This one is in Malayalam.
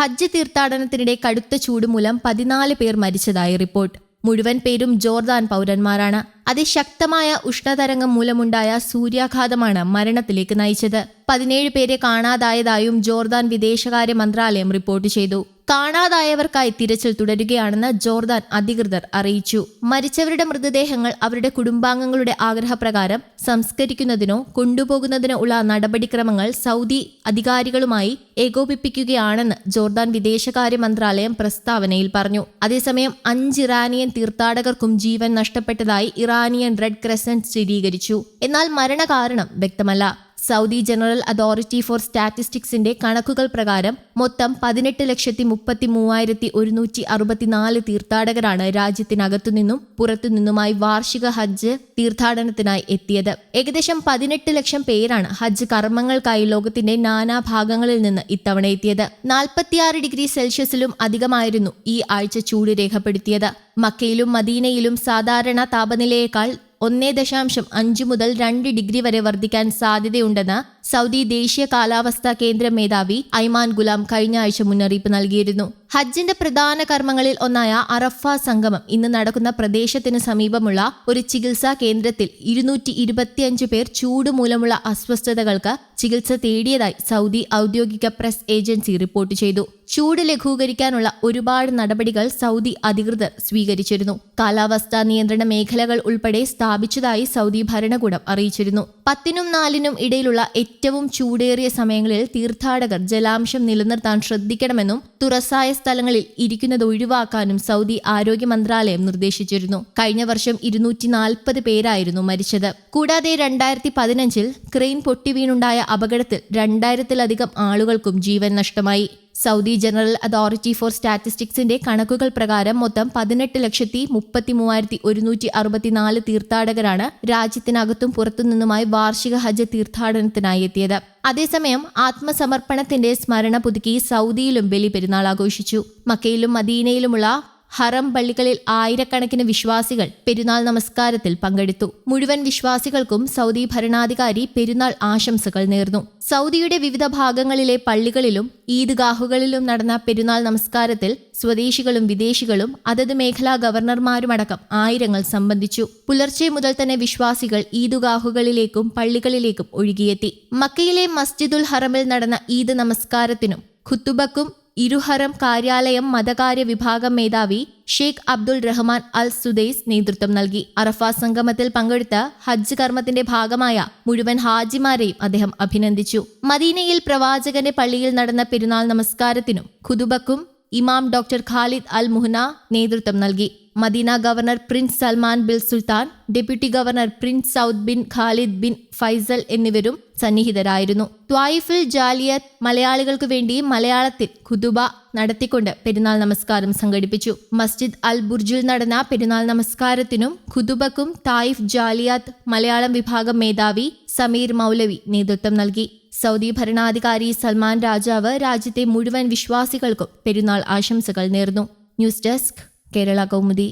ഹജ്ജ് തീർത്ഥാടനത്തിനിടെ കടുത്ത ചൂട് മൂലം പതിനാല് പേർ മരിച്ചതായി റിപ്പോർട്ട്. മുഴുവൻ പേരും ജോർദാൻ പൗരന്മാരാണ്. അതിശക്തമായ ഉഷ്ണതരംഗം മൂലമുണ്ടായ സൂര്യാഘാതമാണ് മരണത്തിലേക്ക് നയിച്ചത്. പതിനേഴ് പേരെ കാണാതായതായും ജോർദാൻ വിദേശകാര്യ മന്ത്രാലയം റിപ്പോർട്ട് ചെയ്തു. കാണാതായവർക്കായി തിരച്ചിൽ തുടരുകയാണെന്ന് ജോർദാൻ അധികൃതർ അറിയിച്ചു. മരിച്ചവരുടെ മൃതദേഹങ്ങൾ അവരുടെ കുടുംബാംഗങ്ങളുടെ ആഗ്രഹപ്രകാരം സംസ്കരിക്കുന്നതിനോ കൊണ്ടുപോകുന്നതിനോ ഉള്ള നടപടിക്രമങ്ങൾ സൗദി അധികാരികളുമായി ഏകോപിപ്പിക്കുകയാണെന്ന് ജോർദാൻ വിദേശകാര്യ മന്ത്രാലയം പ്രസ്താവനയിൽ പറഞ്ഞു. അതേസമയം അഞ്ച് ഇറാനിയൻ തീർത്ഥാടകർക്കും ജീവൻ നഷ്ടപ്പെട്ടതായി ഇറാനിയൻ റെഡ് ക്രസന്റ് സ്ഥിരീകരിച്ചു. എന്നാൽ മരണകാരണം വ്യക്തമല്ല. സൗദി ജനറൽ അതോറിറ്റി ഫോർ സ്റ്റാറ്റിസ്റ്റിക്സിന്റെ കണക്കുകൾ പ്രകാരം മൊത്തം പതിനെട്ട് ലക്ഷത്തി മുപ്പത്തി മൂവായിരത്തി ഒരുന്നൂറ്റി അറുപത്തിനാല് തീർത്ഥാടകരാണ് രാജ്യത്തിനകത്തുനിന്നും പുറത്തുനിന്നുമായി വാർഷിക ഹജ്ജ് തീർത്ഥാടനത്തിനായി എത്തിയത്. ഏകദേശം പതിനെട്ട് ലക്ഷം പേരാണ് ഹജ്ജ് കർമ്മങ്ങൾക്കായി ലോകത്തിന്റെ നാനാഭാഗങ്ങളിൽ നിന്ന് ഇത്തവണ എത്തിയത്. നാൽപ്പത്തിയാറ് ഡിഗ്രി സെൽഷ്യസിലും അധികമായിരുന്നു ഈ ആഴ്ച ചൂട് രേഖപ്പെടുത്തിയത്. മക്കയിലും മദീനയിലും സാധാരണ താപനിലയേക്കാൾ ഒന്നേ ദശാംശം അഞ്ച് മുതൽ രണ്ട് ഡിഗ്രി വരെ വർദ്ധിക്കാൻ സാധ്യതയുണ്ടെന്ന് സൗദി ദേശീയ കാലാവസ്ഥാ കേന്ദ്ര മേധാവി ഐമാൻ ഗുലാം കഴിഞ്ഞ ആഴ്ച മുന്നറിയിപ്പ് നൽകിയിരുന്നു. ഹജ്ജിന്റെ പ്രധാന കർമ്മങ്ങളിൽ ഒന്നായ അറഫ സംഗമം ഇന്ന് നടക്കുന്ന പ്രദേശത്തിന് സമീപമുള്ള ഒരു ചികിത്സാ കേന്ദ്രത്തിൽ ഇരുന്നൂറ്റി ഇരുപത്തിയഞ്ച് പേർ ചൂട് മൂലമുള്ള അസ്വസ്ഥതകൾക്ക് ചികിത്സ തേടിയതായി സൗദി ഔദ്യോഗിക പ്രസ് ഏജൻസി റിപ്പോർട്ട് ചെയ്തു. ചൂട് ലഘൂകരിക്കാനുള്ള ഒരുപാട് നടപടികൾ സൗദി അധികൃതർ സ്വീകരിച്ചിരുന്നു. കാലാവസ്ഥാ നിയന്ത്രണ മേഖലകൾ ഉൾപ്പെടെ സ്ഥാപിച്ചതായി സൗദി ഭരണകൂടം അറിയിച്ചിരുന്നു. പത്തിനും നാലിനും ഇടയിലുള്ള ഏറ്റവും ചൂടേറിയ സമയങ്ങളിൽ തീർത്ഥാടകർ ജലാംശം നിലനിർത്താൻ ശ്രദ്ധിക്കണമെന്നും തുറസായ സ്ഥലങ്ങളിൽ ഇരിക്കുന്നത് ഒഴിവാക്കാനും സൗദി ആരോഗ്യ മന്ത്രാലയം നിർദ്ദേശിച്ചിരുന്നു. കഴിഞ്ഞ വർഷം ഇരുന്നൂറ്റി നാൽപ്പത് പേരായിരുന്നു മരിച്ചത്. കൂടാതെ രണ്ടായിരത്തി പതിനഞ്ചിൽ ക്രെയിൻ പൊട്ടിവീണുണ്ടായ അപകടത്തിൽ രണ്ടായിരത്തിലധികം ആളുകൾക്കും ജീവൻ നഷ്ടമായി. സൗദി ജനറൽ അതോറിറ്റി ഫോർ സ്റ്റാറ്റിസ്റ്റിക്സിന്റെ കണക്കുകൾ പ്രകാരം മൊത്തം പതിനെട്ട് ലക്ഷത്തി മുപ്പത്തി മൂവായിരത്തി ഒരുന്നൂറ്റി അറുപത്തിനാല് തീർത്ഥാടകരാണ് രാജ്യത്തിനകത്തും പുറത്തുനിന്നുമായി വാർഷിക ഹജ്ജ് തീർത്ഥാടനത്തിനായി എത്തിയത്. അതേസമയം ആത്മസമർപ്പണത്തിന്റെ സ്മരണ പുതുക്കി സൗദിയിലും ബലി പെരുന്നാൾ ആഘോഷിച്ചു. മക്കയിലും മദീനയിലുമുള്ള ഹറം പള്ളികളിൽ ആയിരക്കണക്കിന് വിശ്വാസികൾ പെരുന്നാൾ നമസ്കാരത്തിൽ പങ്കെടുത്തു. മുഴുവൻ വിശ്വാസികൾക്കും സൗദി ഭരണാധികാരി പെരുന്നാൾ ആശംസകൾ നേർന്നു. സൗദിയുടെ വിവിധ ഭാഗങ്ങളിലെ പള്ളികളിലും ഈദ്ഗാഹുകളിലും നടന്ന പെരുന്നാൾ നമസ്കാരത്തിൽ സ്വദേശികളും വിദേശികളും അതത് മേഖലാ ഗവർണർമാരുമടക്കം ആയിരങ്ങൾ സംബന്ധിച്ചു. പുലർച്ചെ മുതൽ തന്നെ വിശ്വാസികൾ ഈദുഗാഹുകളിലേക്കും പള്ളികളിലേക്കും ഒഴുകിയെത്തി. മക്കയിലെ മസ്ജിദുൽ ഹറമിൽ നടന്ന ഈദ് നമസ്കാരത്തിനും ഖുത്തുബക്കും ഇരുഹറം കാര്യാലയം മതകാര്യ വിഭാഗം മേധാവി ഷെയ്ഖ് അബ്ദുൾ റഹ്മാൻ അൽ സുദൈസ് നേതൃത്വം നൽകി. അറഫ സംഗമത്തിൽ പങ്കെടുത്ത ഹജ്ജ് കർമ്മത്തിന്റെ ഭാഗമായ മുഴുവൻ ഹാജിമാരെയും അദ്ദേഹം അഭിനന്ദിച്ചു. മദീനയിൽ പ്രവാചകന്റെ പള്ളിയിൽ നടന്ന പെരുന്നാൾ നമസ്കാരത്തിനും ഖുതുബക്കും ഇമാം ഡോക്ടർ ഖാലിദ് അൽ മുഹ്ന നേതൃത്വം നൽകി. Medina governor prince Salman bin Sultan deputy governor prince Saud bin Khalid bin Faisal എന്നിവരും സന്നിഹിതരായിരുന്നു. ത്വായിഫിൽ ജാലിയത്ത് മലയാളികൾക്ക് വേണ്ടി മലയാളത്തിൽ ഖുതുബ നടത്തിക്കൊണ്ട് പെരുന്നാൾ നമസ്കാരം സംഘടിപ്പിച്ചു. മസ്ജിദ് അൽ ബുർജിൽ നടന്ന പെരുന്നാൾ നമസ്കാരത്തിനും ഖുതുബക്കും തായിഫ് ജാലിയാത്ത് മലയാളം വിഭാഗം മേധാവി സമീർ മൗലവി നേതൃത്വം നൽകി. സൗദി ഭരണാധികാരി സൽമാൻ രാജാവ് രാജ്യത്തെ മുഴുവൻ വിശ്വാസികൾക്കും പെരുന്നാൾ ആശംസകൾ നേർന്നു. News desk Kerala Kaumudi